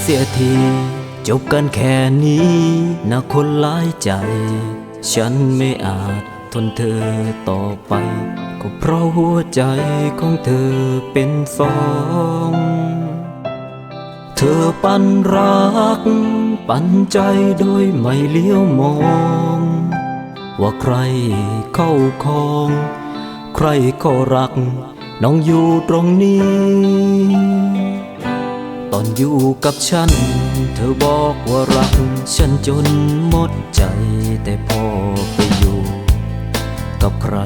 เสียที จบกันแค่นี้นะคนหลายใจ ฉันไม่อาจทนเธอต่อไป ก็เพราะหัวใจของเธอเป็นสอง เธอปันรัก ปันใจโดยไม่เลี้ยวมอง ว่าใครเข้าคอง ใครก็รัก น้องอยู่ตรงนี้ ตอนอยู่กับฉัน เธอบอกว่ารัก ฉันจนหมดใจแต่พอไปอยู่ กับใคร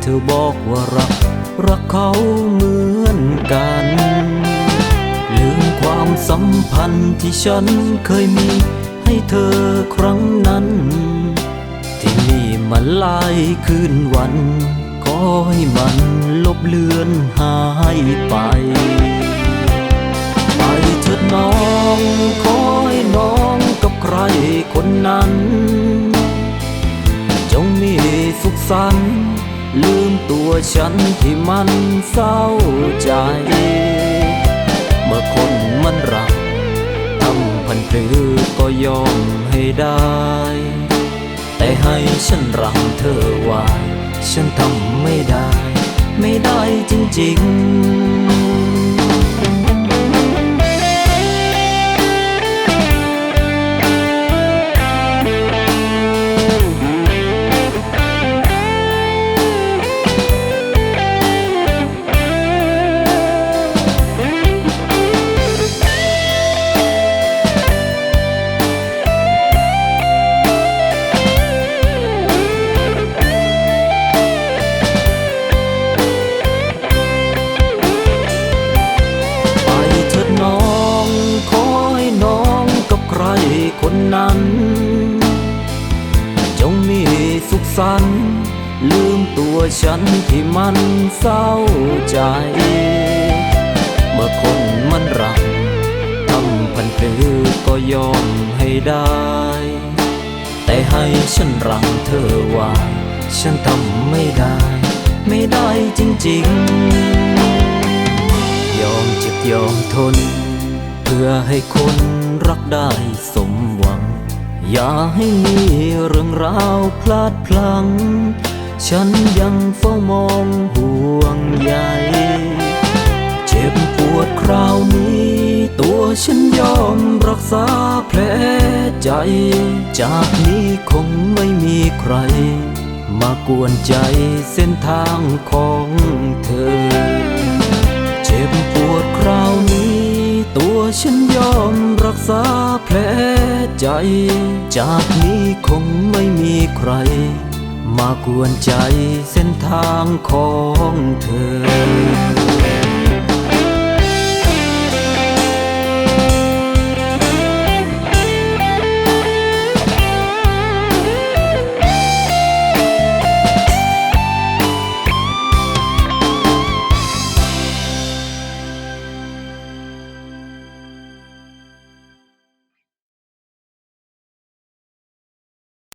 เธอบอกว่ารัก รักเขาเหมือนกัน ลืมความสัมพันธ์ที่ฉันเคยมี ให้เธอครั้งนั้น ที่นี่มันลายคืนวัน ขอให้มันลบเลือนหายไป ไปเถิดน้อง ขอให้น้องกับใครคนนั้น จงมีสุขสันต์ลืมตัวฉันที่มันเศร้าใจ เมื่อคนมันรักทำพันพลือก็ยอมให้ได้ แต่ให้ฉันรักเธอไว้ฉันทำไม่ได้ ไม่ได้จริงๆ คนนั้น จงมีสุขสันต์ลืมตัวฉันที่มันเศร้าใจ เมื่อคนมันรักทำพันพือก็ยอมให้ได้ แต่ให้ฉันรักเธอไว้ฉันทำไม่ได้ ไม่ได้จริงๆ ยอมเจ็บยอมทน เพื่อให้คนรักได้สม อย่าให้มีเรื่องราวพลาดพลั้ง ฉันยังเฝ้ามองห่วงใยเจ็บปวดคราวนี้ ตัวฉันยอมรักษาแผลใจ จากนี้คงไม่มีใคร มากวนใจเส้นทางของเธอ เจ็บปวดคราวนี้ ตัวฉันยอมรักษาแผล ใจ จากนี้คงไม่มีใคร มากวนใจเส้นทางของเธอ